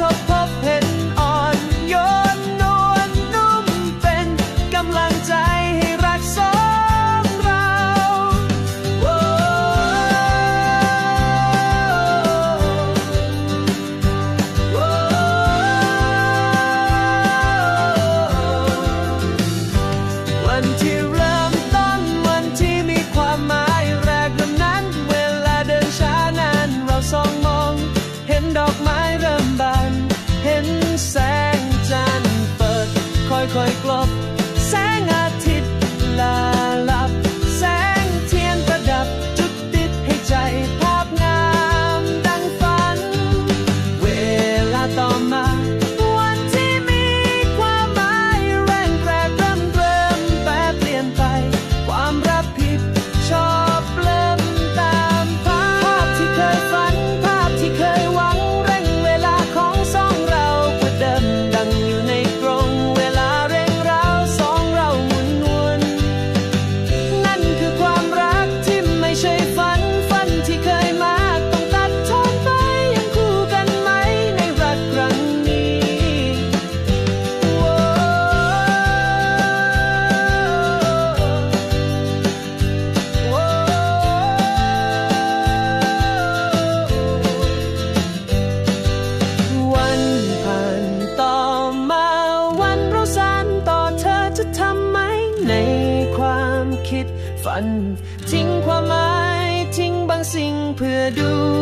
up คิดฝัน ทิ้งความหมาย ทิ้งบางสิ่งเพื่อดู